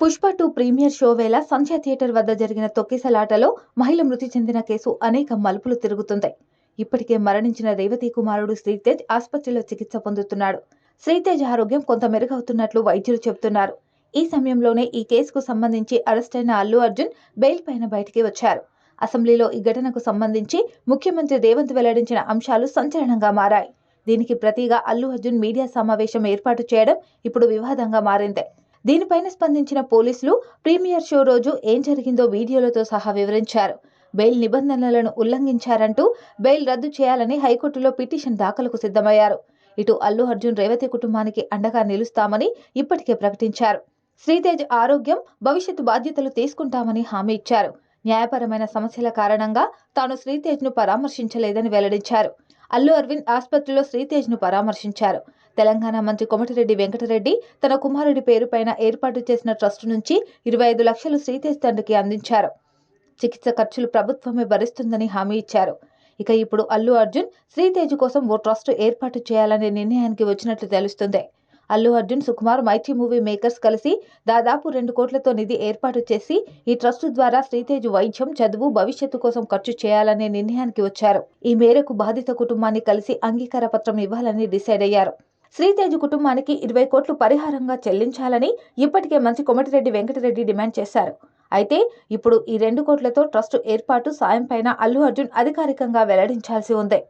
Pushpa two premiere show వేళ సంధ్య theatre వద్ద జరిగిన తొక్కిసలాటలో మహిళ మృతి చెందిన కేసు అనేక మలుపులు తిరుగుతుంది ఇప్పటికే మరణించిన రేవతి కుమారుడు శ్రీతేజ్ ఆసుపత్రిలో చికిత్స పొందుతున్నాడు. శ్రీతేజ్ ఆరోగ్యం కొంత మెరుగవుతున్నట్లు వైద్యులు చెబుతున్నారు. ఈ సమయంలోనే ఈ కేసుకు సంబంధించి అరెస్టైన అల్లు అర్జున్ బెయిల్ పైన బయటికి వచ్చారు. అసెంబ్లీలో ఈ ఘటనకు సంబంధించి ముఖ్యమంత్రి రేవంత్ వెల్లడించిన అంశాలు సంచలనంగా మారాయి. దీనికి ప్రతిగా అల్లు అర్జున్ మీడియా సమావేశం ఏర్పాటు చేయడం ఇప్పుడు వివాదంగా మారింది. దీనిపైన స్పందించిన పోలీసులు ప్రీమియర్ షో రోజు ఏం జరిగిందో వీడియోలతో సహా వివరించారు. బెయిల్ నిబంధనలను ఉల్లంఘించారంటూ బెయిల్ రద్దు చేయాలని హైకోర్టులో పిటిషన్ దాఖలకు సిద్ధమయ్యారు. ఇటు అల్లు అర్జున్ రేవతి కుటుంబానికి అండగా నిలుస్తామని ఇప్పటికే ప్రకటించారు. శ్రీతేజ్ ఆరోగ్యం భవిష్యత్తు బాధ్యతలు తీసుకుంటామని హామీ ఇచ్చారు. న్యాయపరమైన సమస్యల కారణంగా తాను శ్రీతేజ్ను పరామర్శించలేదని వెల్లడించారు. అల్లు అరవింద్ ఆసుపత్రిలో శ్రీతేజ్ను పరామర్శించారు. తెలంగాణ మంత్రి కోమటిరెడ్డి వెంకటరెడ్డి తన కుమారుడి పేరుపైన ఏర్పాటు చేసిన ట్రస్టు నుంచి ఇరవై ఐదు లక్షలు శ్రీతేజ్ తండ్రికి అందించారు. చికిత్స ఖర్చులు ప్రభుత్వమే భరిస్తుందని హామీ ఇచ్చారు. ఇక ఇప్పుడు అల్లు అర్జున్ శ్రీతేజ్ కోసం ఓ ట్రస్ట్ ఏర్పాటు చేయాలనే నిర్ణయానికి వచ్చినట్లు తెలుస్తుంది. అల్లు అర్జున్ సుకుమార్ మైత్రి మూవీ మేకర్స్ కలిసి దాదాపు రెండు కోట్లతో నిధి ఏర్పాటు చేసి ఈ ట్రస్ట్ ద్వారా శ్రీతేజ్ వైద్యం చదువు భవిష్యత్తు కోసం ఖర్చు చేయాలనే నిర్ణయానికి వచ్చారు. ఈ మేరకు బాధిత కుటుంబాన్ని కలిసి అంగీకార పత్రం ఇవ్వాలని డిసైడ్ అయ్యారు. శ్రీతేజ్ కుటుంబానికి ఇరవై కోట్లు పరిహారంగా చెల్లించాలని ఇప్పటికే మంత్రి కొమటిరెడ్డి వెంకటరెడ్డి డిమాండ్ చేశారు. అయితే ఇప్పుడు ఈ రెండు కోట్లతో ట్రస్ట్ ఏర్పాటు సాయం పైన అల్లు అర్జున్ అధికారికంగా వెల్లడించాల్సి ఉంది.